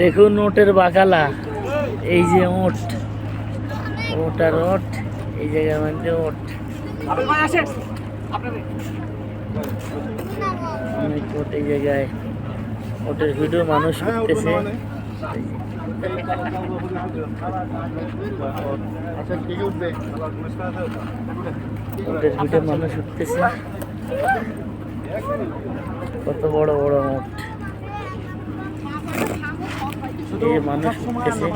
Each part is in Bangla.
দেখুন ওটের বাকালা এই যে ওট। ওট আর ওট। এই জায়গার মধ্যে ওট। অনেক ওট এই জায়গায়। ওটের ভিডিও মানুষ করতেছে। আচ্ছা ওটের ভিডিও মানুষ উঠতেছে। কত বড় বড় ওট এই যে মানুষ উঠতেছে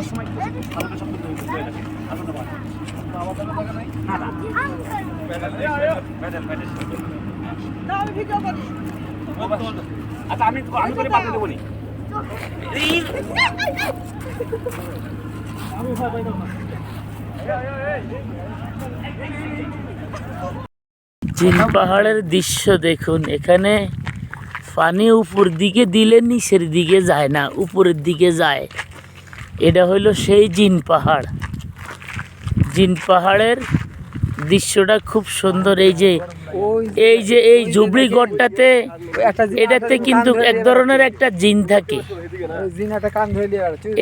আচ্ছা আমি আমি করে পাঠিয়ে দেবো নি চিন পাহাড়ের দৃশ্য দেখুন। এখানে পানি উপর দিকে দিলে নিচের দিকে যায় না উপরের দিকে যায়। এটা হইল সেই জিন পাহাড়। জিন পাহাড়ের দৃশ্যটা খুব সুন্দর, এই যে এই যে, এই জুবলি গড়টাতে এটাতে কিন্তু এক ধরনের একটা জিন থাকে।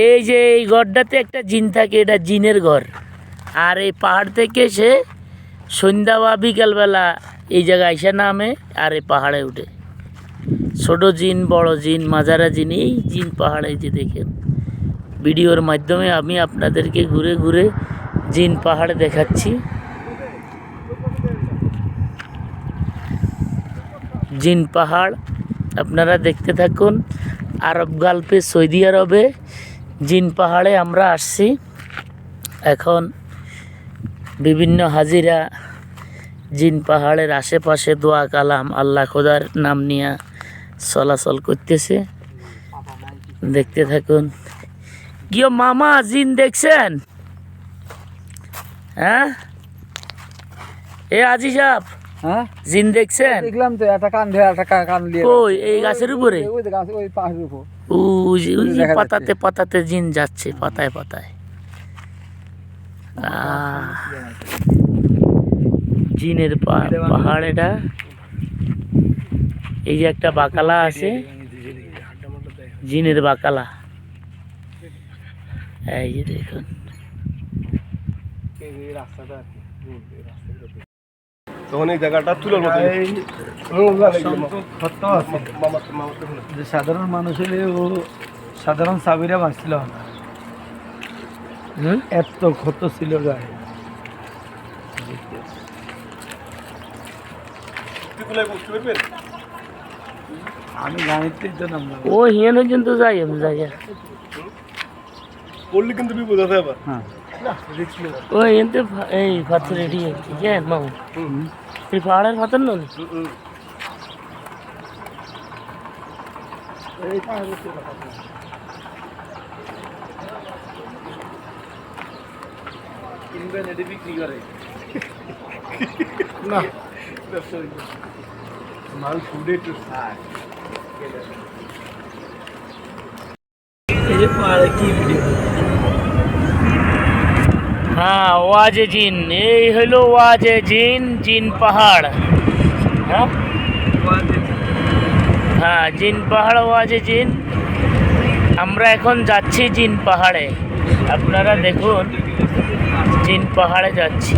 এই যে, এই গড়টাতে একটা জিন থাকে, এটা জিনের ঘর। আর এই পাহাড় থেকে সে সন্ধ্যা বা বিকালবেলা এই জায়গায় এসে নামে আর এই পাহাড়ে উঠে। ছোট জিন, বড় জিন মাজারা জিন, এই জিন পাহাড়ে যে দেখেন। ভিডিওর মাধ্যমে আমি আপনাদেরকে ঘুরে ঘুরে জিন পাহাড় দেখাচ্ছি। জিন পাহাড়, আপনারা দেখতে থাকুন। আরব গালফে, সৌদি আরবে জিন পাহাড়ে আমরা আসছি। এখন বিভিন্ন হাজিরা জিন পাহাড়ের আশেপাশে দোয়া কালাম, আল্লাহ খোদার নাম নিয়ে চলাচল করতেছে। দেখতে থাকুন। কিও মামা জিন দেখছেন? হ্যাঁ? এ আজি সাহ হ্যাঁ? জিন দেখছেন? দেখলাম তো একটা কান ধরে একটা কান দিয়ে। ওই এই গাছের উপরে? ওই গাছ ওই পাহাড়ের উপর। পাতাতে পাতাতে জিন যাচ্ছে পাতায় পাতায়। আহ, জিনের পাহাড় এটা। এই যে একটা বাকালা আছে জিনের বাকালা। এই যে দেখুন। তখন এই জায়গাটা তুলার মতো। যে সাধারণ মানুষ হলে ও সাধারণ সাবিরা বাঁচছিল না? এত ক্ষত ছিল গায়ে। আমি গাড়িতেই তো ও হিয়ান পর্যন্ত যাই আমি জায়গা পড়লে কিন্তু বিপদ আছে আবার। হ্যাঁ। ও এনতে ফা- এই পাথর এটি ঠিক আছে মামু? এই পাহাড়ের পাথর না। মাল ফুডে একটু এই যে পাহাড়ে কি ভিডিও হ্যাঁ ওয়াজে জিন। এই হলো ওয়াজে জিন জিন পাহাড়। হ্যাঁ? হ্যাঁ জিন পাহাড়, ওয়াজে জিন। আমরা এখন যাচ্ছি জিন পাহাড়ে। আপনারা দেখুন, জিন পাহাড়ে যাচ্ছি।